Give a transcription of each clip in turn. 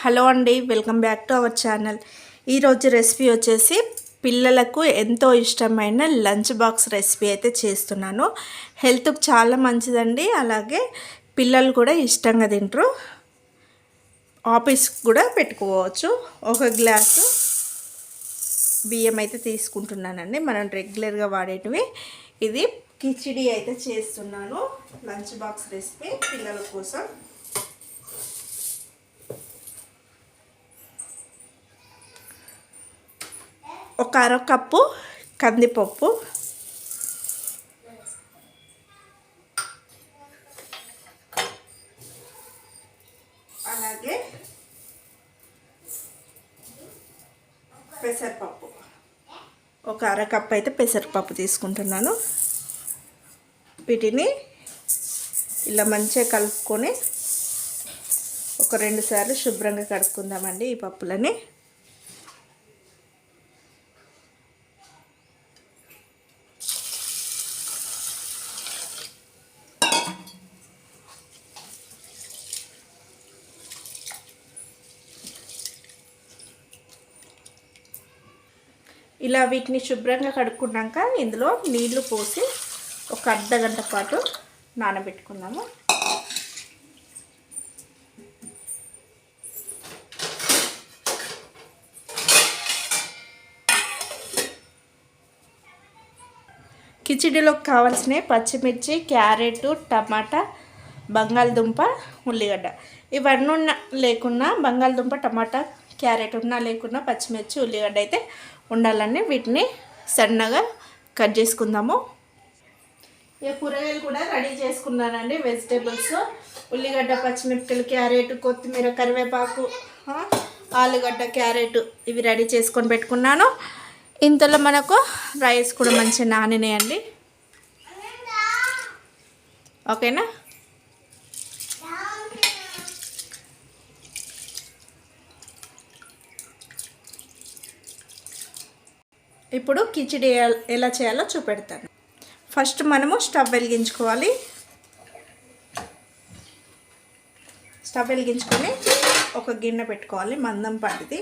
Hello అండి welcome back to our channel. ఈరోజు recipe వచ్చేసి పిల్లలకు ఎంతో ఇష్టమైన లంచ్ బాక్స్ రెసిపీ అయితే చేస్తున్నాను. హెల్త్కి చాలా మంచిదండి అలాగే పిల్లలు కూడా ఇష్టంగా తింటారు. ఆఫీస్కి కూడా పెట్టుకోవచ్చు. ఒక గ్లాసు బియ్యం అయితే తీసుకుంటున్నానండి మనం రెగ్యులర్గా వాడేటివి. ఇది కిచిడి అయితే చేస్తున్నాను లంచ్ బాక్స్ రెసిపీ పిల్లల కోసం. ఒక అరకప్పు కందిపప్పు. అలాగే పెసరపప్పు. ఒక అరకప్పు అయితే పెసరపప్పు తీసుకుంటున్నాను. వీటిని ఇలా మంచిగా కలుపుకొని ఒక రెండు సార్లు శుభ్రంగా కడుక్కుందామండి ఈ పప్పులని. ఇలా వీటిని శుభ్రంగా కడుక్కున్నాక ఇందులో నీళ్ళు పోసి ఒక అర్ధ గంట పాటు నానబెట్టుకుందాము. కిచిడిలోకి కావాల్సిన పచ్చిమిర్చి క్యారెట్ టమాటా బంగాళదుంప ఉల్లిగడ్డ. ఇవన్నీ ఉన్న లేకున్నా బంగాళదుంప టమాటా క్యారెట్ ఉన్నా లేకున్నా పచ్చిమిర్చి ఉల్లిగడ్డ అయితే ఉండాలని వీటిని సన్నగా కట్ చేసుకుందాము. ఇక కూరగాయలు కూడా రెడీ చేసుకున్నానండి. వెజిటేబుల్స్ ఉల్లిగడ్డ పచ్చిమిరపకాయలు క్యారెట్ కొత్తిమీర కరివేపాకు ఆలుగడ్డ క్యారెట్ ఇవి రెడీ చేసుకొని పెట్టుకున్నాను. ఇంతలో మనకు రైస్ కూడా మంచిగా నానినాయండి. ఓకేనా? ఇప్పుడు కిచిడి ఎలా చేయాలో చూపెడతాను. ఫస్ట్ మనము స్టవ్ వెలిగించుకోవాలి. స్టవ్ వెలిగించుకొని ఒక గిన్నె పెట్టుకోవాలి మందం పడిది.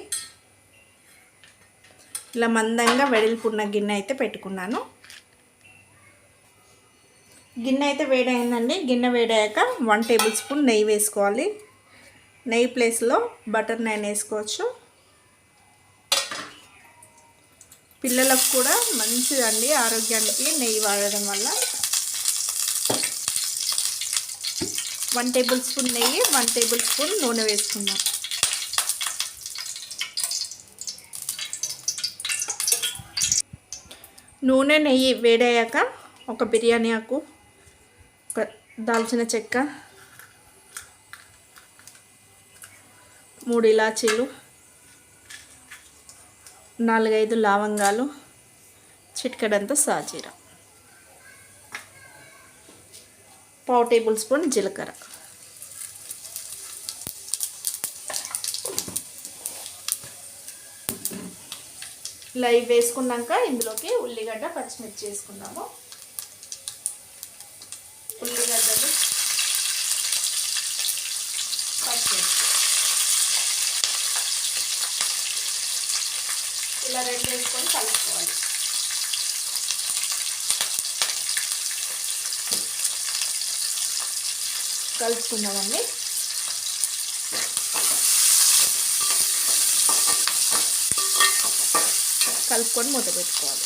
ఇలా మందంగా వెడల్పున్న గిన్నె అయితే పెట్టుకున్నాను. గిన్నె అయితే వేడైందండి. గిన్నె వేడాక వన్ టేబుల్ స్పూన్ నెయ్యి వేసుకోవాలి. నెయ్యి ప్లేస్లో బటర్ నైన్ వేసుకోవచ్చు. పిల్లలకు కూడా మంచిదండి ఆరోగ్యానికి నెయ్యి వాడడం వల్ల. వన్ టేబుల్ స్పూన్ నెయ్యి వన్ టేబుల్ స్పూన్ నూనె వేసుకుందాం. నూనె నెయ్యి వేడయ్యాక ఒక బిర్యానీ ఆకు ఒక దాల్చిన చెక్క మూడు ఇలాచీలు నాలుగైదు లవంగాలు చిటికడంత సాజీర. పావు టేబుల్ స్పూన్ జీలకర్ర. ఇలా ఇవి వేసుకున్నాక ఇందులోకి ఉల్లిగడ్డ పచ్చిమిర్చి వేసుకున్నాము ఉల్లిగడ్డలు పచ్చిమిర్చి ఇలా రెండు వేసుకొని కలుపుకోవాలి. కలుపుకున్నామండి కలుపుకొని మూత పెట్టుకోవాలి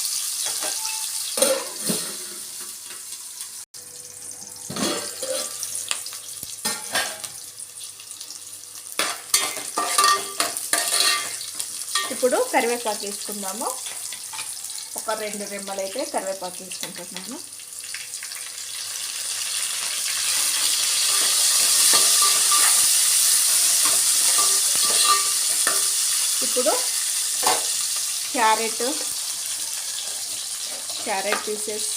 ఇప్పుడు కరివేపాకు వేసుకుందాము. ఒక రెండు రెమ్మలు అయితే కరివేపాకు వేసుకుంటున్నాను. ఇప్పుడు క్యారెట్ క్యారెట్ పీసెస్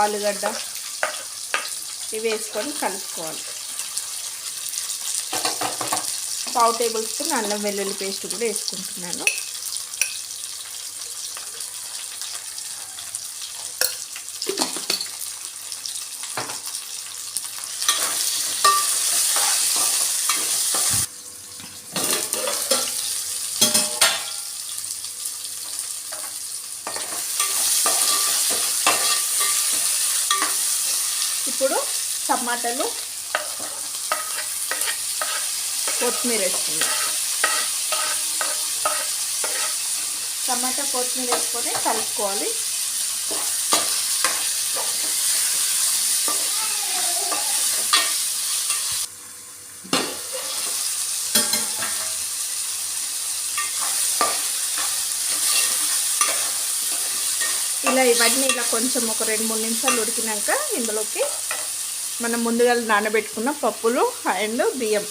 ఆలుగడ్డ ఇవి వేసుకొని కలుపుకోవాలి. పావు టేబుల్ స్పూన్ అల్లం వెల్లుల్లి పేస్ట్ కూడా వేసుకుంటున్నాను. ఇప్పుడు టమాటాలు కొత్తిమీర వేసుకుందాం. టమాటా కొత్తిమీర వేసుకొని కలుపుకోవాలి. ఇలా ఇవన్నీ ఇలా కొంచెం ఒక రెండు మూడు నిమిషాలు ఉడికినాక ఇందులోకి మనం ముందుగా నానబెట్టుకున్న పప్పులు అండ్ బియ్యం.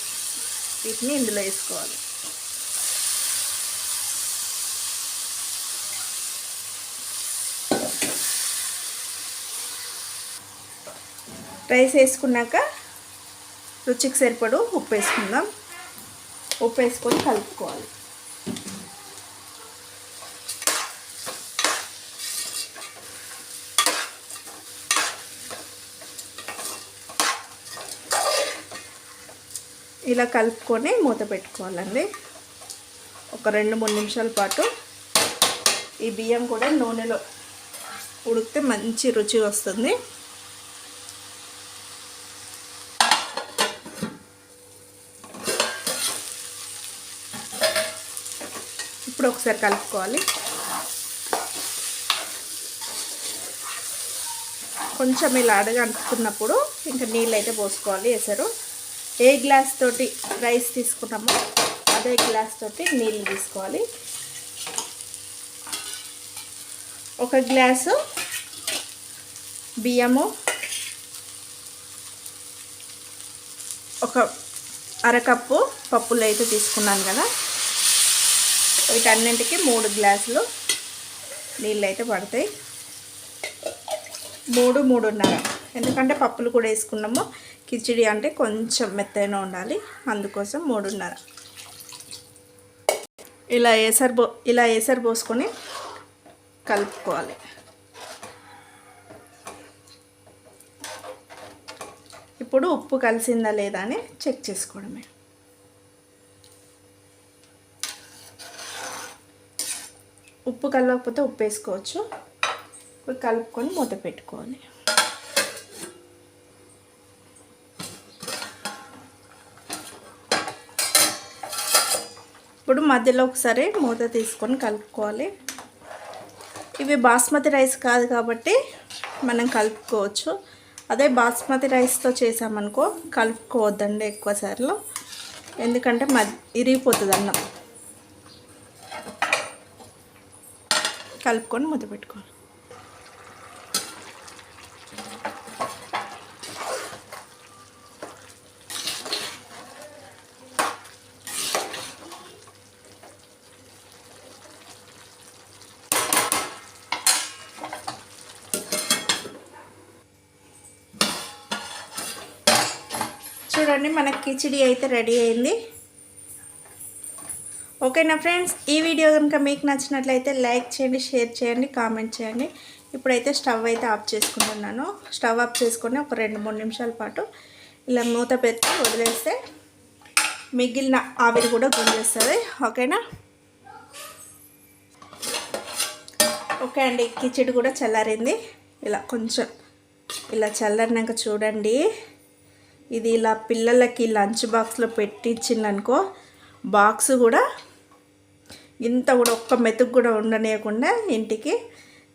వీటిని ఇందులో వేసుకోవాలి. రైస్ వేసుకున్నాక రుచికి సరిపడు ఉప్పు వేసుకుందాం. ఉప్పు వేసుకొని కలుపుకోవాలి. ఇలా కలుపుకొని మూత పెట్టుకోవాలండి. ఒక రెండు మూడు నిమిషాల పాటు ఈ బియ్యం కూడా నూనెలో ఉడికితే మంచి రుచి వస్తుంది. ఇప్పుడు ఒకసారి కలుపుకోవాలి. కొంచెం ఇలా అడగ అంటుకున్నప్పుడు ఇంకా నీళ్ళు అయితే పోసుకోవాలి వేసారు ఏ గ్లాస్ తోటి రైస్ తీసుకున్నామో అదే గ్లాస్ తోటి నీళ్ళు తీసుకోవాలి. ఒక గ్లాసు బియ్యము ఒక అరకప్పు పప్పులు అయితే తీసుకున్నాను కదా. వీటన్నింటికి మూడు గ్లాసులు నీళ్ళు అయితే పడతాయి. మూడు మూడున్నర. ఎందుకంటే పప్పులు కూడా వేసుకున్నాము. కిచిడి అంటే కొంచెం మెత్తైన ఉండాలి. అందుకోసం మూడున్నర. ఇలా ఏసరు పో ఇలా ఏసరు పోసుకొని కలుపుకోవాలి. ఇప్పుడు ఉప్పు కలిసిందా లేదా అని చెక్ చేసుకోవడమే. ఉప్పు కలవకపోతే ఉప్పు వేసుకోవచ్చు. ఇప్పుడు కలుపుకొని మూత పెట్టుకోవాలి. ఇప్పుడు మధ్యలో ఒకసారి మూత తీసుకొని కలుపుకోవాలి. ఇవి బాస్మతి రైస్ కాదు కాబట్టి మనం కలుపుకోవచ్చు. అదే బాస్మతి రైస్తో చేసామనుకో కలుపుకోవద్దండి ఎక్కువ సార్లు ఎందుకంటే మ ఇరిగిపోతుంది అన్నం. కలుపుకొని మూత పెట్టుకోవాలి. చూడండి మనకి కిచిడి అయితే రెడీ అయింది. ఓకేనా ఫ్రెండ్స్? ఈ వీడియో కనుక మీకు నచ్చినట్లయితే లైక్ చేయండి షేర్ చేయండి కామెంట్ చేయండి. ఇప్పుడైతే స్టవ్ అయితే ఆఫ్ చేసుకుంటున్నాను. స్టవ్ ఆఫ్ చేసుకొని ఒక రెండు మూడు నిమిషాల పాటు ఇలా మూత పెట్టి వదిలేస్తే మిగిలిన ఆవిరి కూడా గుంజేస్తుంది. ఓకేనా? ఓకే అండి కిచిడి కూడా చల్లారింది. ఇలా కొంచెం ఇలా చల్లారినాక చూడండి. ఇది ఇలా పిల్లలకి లంచ్ బాక్స్లో పెట్టించిందనుకో బాక్స్ కూడా ఇంత కూడా ఒక్క మెతుకు కూడా ఉండనీయకుండా ఇంటికి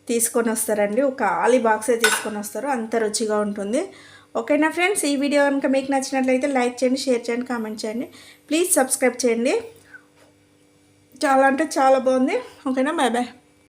తీసుకొని వస్తారండి. ఒక ఆలి బాక్సే తీసుకొని వస్తారు. అంత రుచిగా ఉంటుంది. ఓకేనా ఫ్రెండ్స్? ఈ వీడియో కనుక మీకు నచ్చినట్లయితే లైక్ చేయండి షేర్ చేయండి కామెంట్ చేయండి. ప్లీజ్ సబ్స్క్రైబ్ చేయండి. చాలా అంటే చాలా బాగుంది. ఓకేనా? Bye bye.